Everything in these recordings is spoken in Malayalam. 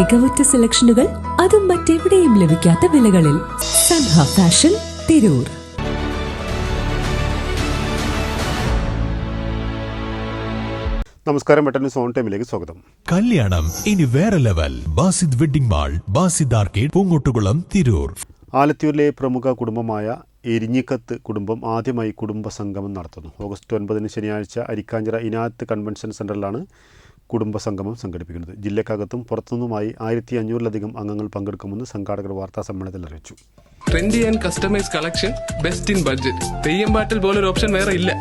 മികവുറ്റ സെലക്ഷനുകൾ അതും മറ്റെവിടെയും ലഭിക്കാത്ത വിലകളിൽ സൻഹ ഫാഷൻ തിരൂർ. നമസ്കാരം പെട്ടെന്ന് സോൺ ടൈമിലേക്ക് സ്വാഗതം. കല്യാണം ഇനി വേറെ level. Basid wedding mall Basid arcade Poongottukulam Tirur. ആലത്തൂരിലെ പ്രമുഖ കുടുംബമായ എരിഞ്ഞിക്കത്ത് കുടുംബം ആദ്യമായി കുടുംബ സംഗമം നടത്തുന്നു. ഓഗസ്റ്റ് ഒൻപതിന് ശനിയാഴ്ച അരിക്കാഞ്ചിറ ഇനാത്ത് കൺവെൻഷൻ സെന്ററിലാണ് കുടുംബ സംഗമം സംഘടിപ്പിക്കുന്നത്. ജില്ലക്കകത്തും പുറത്തുനിന്നുമായി ആയിരത്തി അഞ്ഞൂറിലധികം അംഗങ്ങൾ പങ്കെടുക്കുമെന്ന് സംഘാടകർ വാർത്താ സമ്മേളനത്തിൽ അറിയിച്ചു. Trendy and customise collection best in budget Theyyam പാട്ടിൽ പോലൊരു ഓപ്ഷൻ വേറെ ഇല്ല.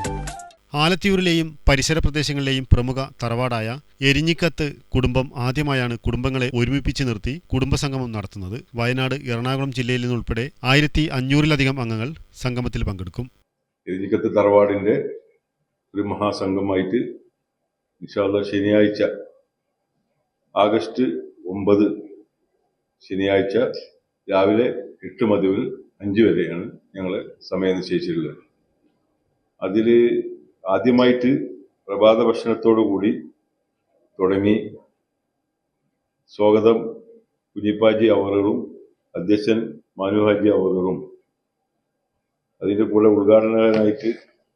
ആലത്തിയൂരിലെയും പരിസര പ്രദേശങ്ങളിലെയും പ്രമുഖ തറവാടായ എരിഞ്ഞിക്കത്ത് കുടുംബം ആദ്യമായാണ് കുടുംബങ്ങളെ ഒരുമിപ്പിച്ച് നിർത്തി കുടുംബസംഗമം നടത്തുന്നത്. വയനാട് എറണാകുളം ജില്ലയിൽ നിന്നുൾപ്പെടെ ആയിരത്തി അഞ്ഞൂറിലധികം അംഗങ്ങൾ സംഗമത്തിൽ പങ്കെടുക്കും. എരിഞ്ഞിക്കത്ത് തറവാടിന്റെ ഒരു മഹാസംഘമായിട്ട് ഇൻഷാല്ല ശനിയാഴ്ച ആഗസ്റ്റ് ഒമ്പത് ശനിയാഴ്ച രാവിലെ എട്ട് മുതൽ അഞ്ച് വരെയാണ് ഞങ്ങൾ സമയം നിശ്ചയിച്ചിട്ടുള്ളത് അതിൽ ആദ്യമായിട്ട് പ്രഭാത ഭക്ഷണത്തോടു കൂടി തുടങ്ങി സ്വാഗതം കുഞ്ഞിപ്പാജി അവറുകളും അധ്യക്ഷൻ മാനുഹാജി അവറുകളും. അതിന്റെ കൂടെ ഉദ്ഘാടകനായിട്ട്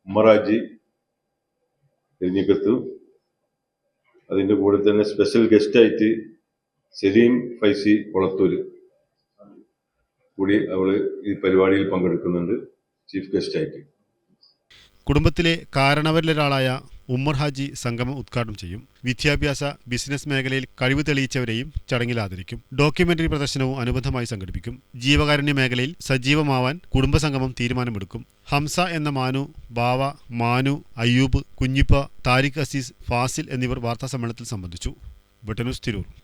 ഉമ്മറാജി എരിഞ്ഞിക്കത്തു അതിന്റെ കൂടെ തന്നെ സ്പെഷ്യൽ ഗസ്റ്റായിട്ട് സെലീം ഫൈസി കൊളത്തൂർ കൂടി അവൾ ഈ പരിപാടിയിൽ പങ്കെടുക്കുന്നുണ്ട്. ചീഫ് ഗസ്റ്റായിട്ട് കുടുംബത്തിലെ കാരണവരിലൊരാളായ ഉമ്മർ ഹാജി സംഗമം ഉദ്ഘാടനം ചെയ്യും. വിദ്യാഭ്യാസ ബിസിനസ് മേഖലയിൽ കഴിവ് തെളിയിച്ചവരെയും ചടങ്ങിൽ ആദരിക്കും. ഡോക്യുമെന്ററി പ്രദർശനവും അനുബന്ധമായി സംഘടിപ്പിക്കും. ജീവകാരുണ്യ മേഖലയിൽ സജീവമാവാൻ കുടുംബസംഗമം തീരുമാനമെടുക്കും. ഹംസ എന്ന മാനു ബാവ മാനു അയ്യൂബ് കുഞ്ഞിപ്പ താരിഖ് അസീസ് ഫാസിൽ എന്നിവർ വാർത്താ സമ്മേളനത്തിൽ സംബന്ധിച്ചു ബ്രിട്ടനൂസ് തിരൂർ.